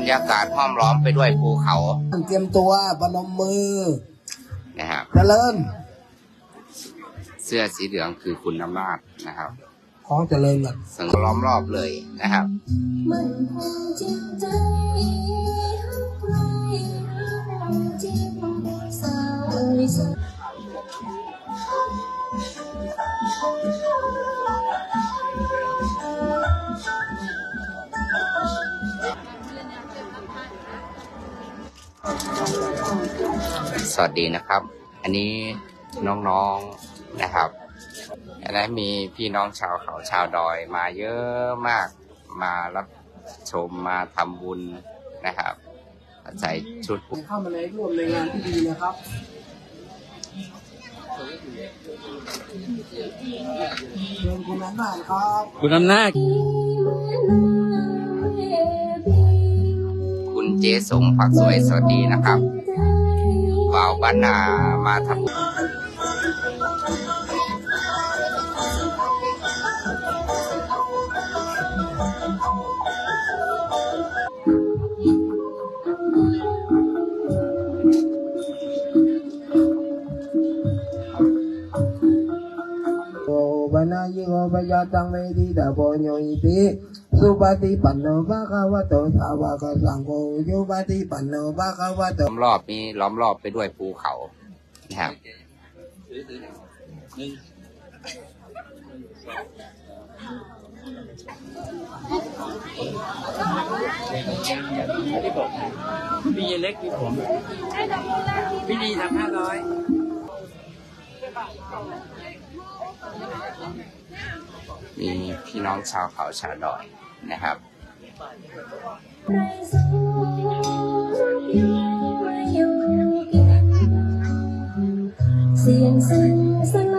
บรรยากาศห้อมล้อมไปด้วยภูเขา เตรียมตัวปนมมือนะครับเจริญเสื้อสีเหลืองคือคุณอำนาจนะครับของเจริญก่อนสังล้อมรอบเลยนะครับมัน วัสดีนะครับ อันนี้น้องๆนะครับอันนั้นมีพี่น้องชาวเขาชาวดอยมาเยอะมากมารับชมมาทำบุญนะครับใส่ชุดเข้ามาในร่วมในงานที่ดีนะครับเชิญคุณอำนาจครับคุณอำนาจคุณเจสมผักสวยสวัสดีนะครับ บ่าวบ้า นายิโกปยาตังเมติตาโพโยอิติสุปฏิปันโนภะคะวะโตสาวกสังโฆโยปฏิปันโนภะคะวะโตล้อมรอบนี้ล้อมรอบไปด้วยภูเขานะครับพี่เล็กพี่ผมพี่ดีทำห้าร้อย มีพี่น้องชาวเขาชาวดอยนะครับเสียงสั่น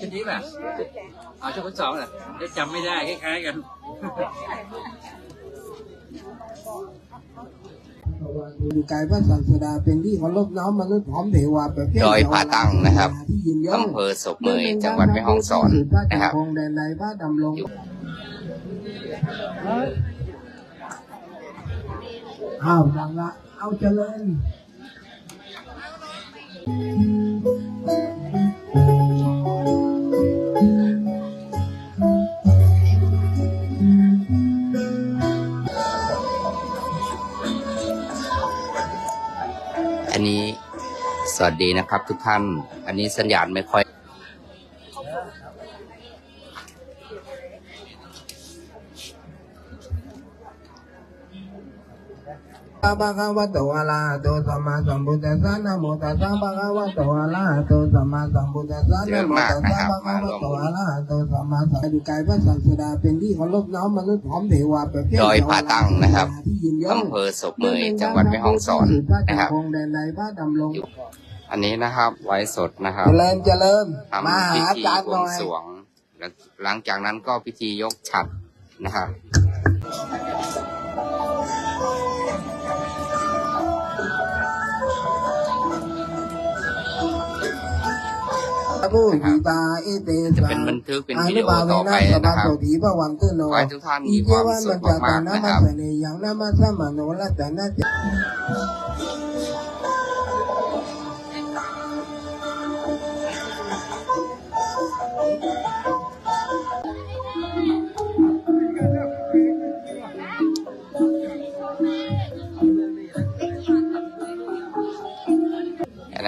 ชุดนี้ป่ะเอาชุดคนสองเหรอจะจำไม่ได้คล้ายๆกันกายพระศาสดาเป็นที่เคารพน้อมมนุษย์พร้อมเทวาประเภทดอยผาตั้งนะครับที่ยินยอมอำเภอศพเมยจังหวัดแม่ฮ่องสอนนะครับคงแดนในพระดำรงอ้าวดังละ เอาเจริญ อันนี้สวัสดีนะครับทุกท่าน อันนี้สัญญาณไม่ค่อย อะภะคะวะโตอะระหะโตสัมมาสัมพุทธัสสะนะโมตัสสะภะคะวะโตอะระหะโตสัมมาสัมพุทธัสสะนะโมตัสสะภะคะวะโตอะระหะโตสัมมาสัมพุทธัสสะกายพระศาสดาเป็นที่เคารพน้อมมนุษย์พร้อมเทวาประเภทดอยผาตั้งนะครับที่ยินยอมอำเภอศพเมยจังหวัดแม่ฮ่องสอนนะครับคงแดนในพระดำรงอันนี้นะครับไว้สดนะครับเจริญเจริญมาทำหาพิอาธีจารย์หน่อยสวงแล้วหลังจากนั้นก็พิธียกฉัดนะครับ ผู้ทีตาเอเตจะเป็นบันทึกเป็นวิดีโอต่อไปนะครับทีพระวันตุโนขอให้ทุกท่านมีความสุขมากๆนะครับ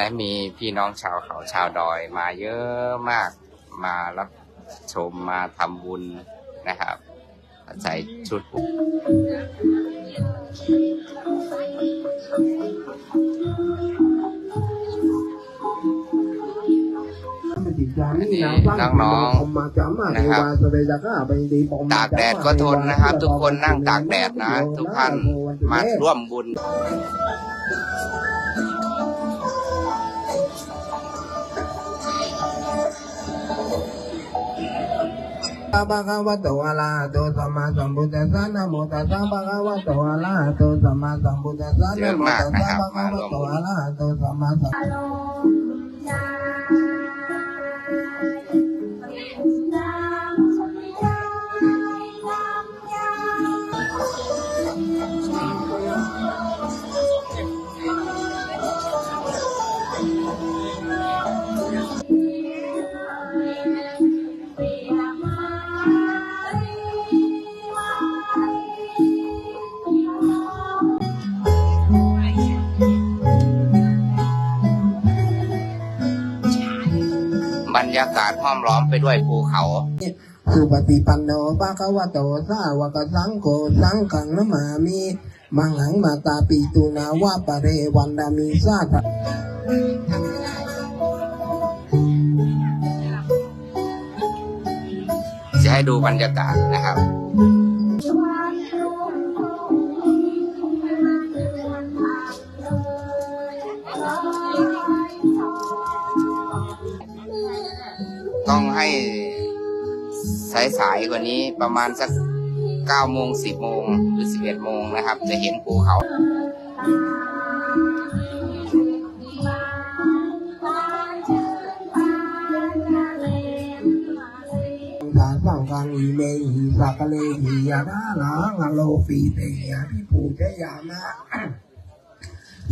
มาสมาโนรัตนะเจอันนั้นมีพี่น้องชาวเขาชาวดอยมาเยอะมากมารับชมมาทำบุญนะครับใส่ชุดน้องๆนะครับตากแดดก็ทนนะครับ ทุกคนนั่งตากแดดนะ ทุกท่านมาร่วมบุญ อะภะคะวะโตอะระหะโตสัมมาสัมพุทธัสสะนะโมตัสสะภะคะวะโยากาศห้อมล้อมไปด้วยภูเขา สุปฏิปันโนภะคะวะโตสาวกสังโฆสังฆังนะมามิมังหังมาตาปีตุนาวะปะเรวันดามิสาทะจะให้ดูบรรยากาศนะครับ ต้องให้สายๆกว่านี้ประมาณสัก9โมง10โมงหรือ11โมงนะครับ จะเห็นภูเขาังกังอีเมหิสักเลหิยาดาลางโลฟีเตยะพิภูเจยามะ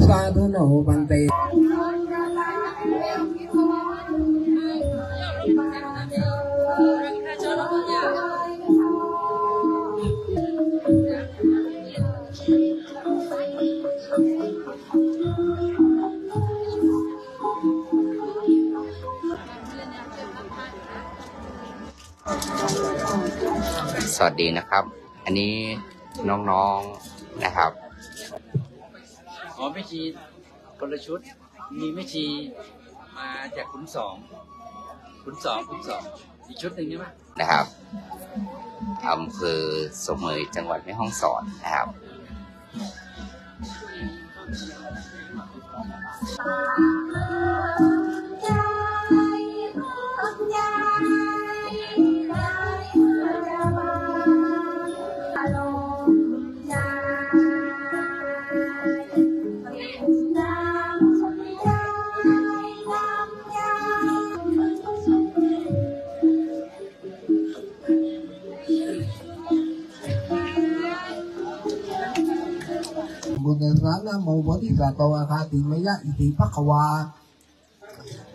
สาธุโนบันเต สวัสดีนะครับ อันนี้น้องๆนะครับ อ๋อแม่ชีคนละชุด มีแม่ชีมาจากขุนสอง คุณสองคุณสองอีกชุดหนึ่งใช่ไหมนะครับอำเภอสมเยจังหวัดแม่ฮ่องสอนนะครับบุญ สานะโมโพธิสัตว์วะคาติมยะอิติภควา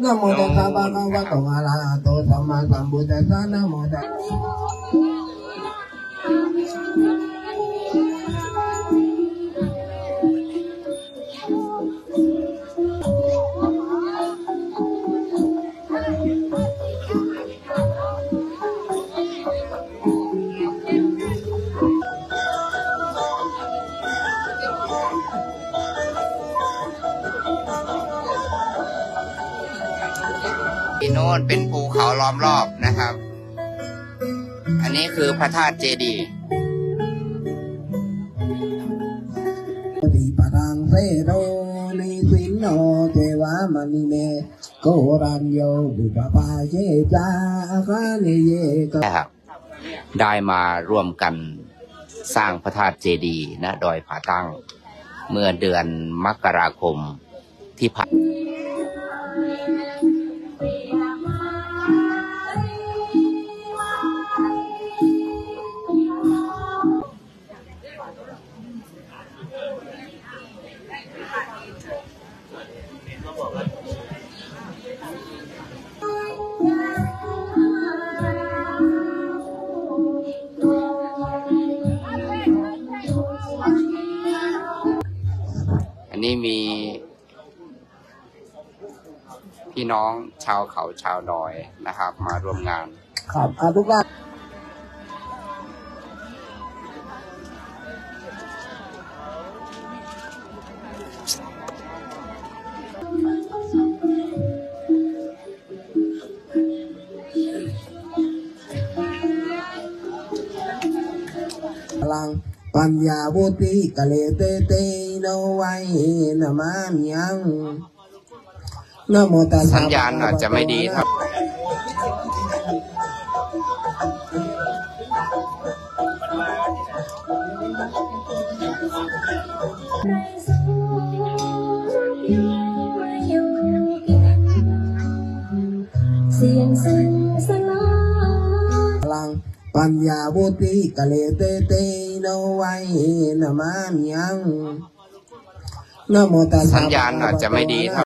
นะโมตัสสะภะคะวะโตอะระหะโตสัมมาสัมพุทธัสสะนะโมตัสสะ ที่โน้นเป็นภูเขาล้อมรอบนะครับ อันนี้คือพระธาตุเจดีย์ติปะรังเสโรนิสินโนเทวามณีเมโกรัญโยบุปปาเยจาอาคานิเยกนะครับได้มาร่วมกันสร้างพระธาตุเจดีย์ณดอยผาตั้ง เมื่อเดือนมกราคมที่ผ่าน อันนี้มี พี่น้องชาวเขาชาวดอยนะครับ มาร่วมงาน ครับอาทุกท่าน ลัง ปัญญาบุติกะเลเตเตโนไวนะมามยังนโมตัสสัญญาณอาจจะไม่ดีครับ ปัญญาวุติกะเลเตเตโนไว้นะมามิยังนะโมตัสสะ สัญญาณอาจจะไม่ดีเท่า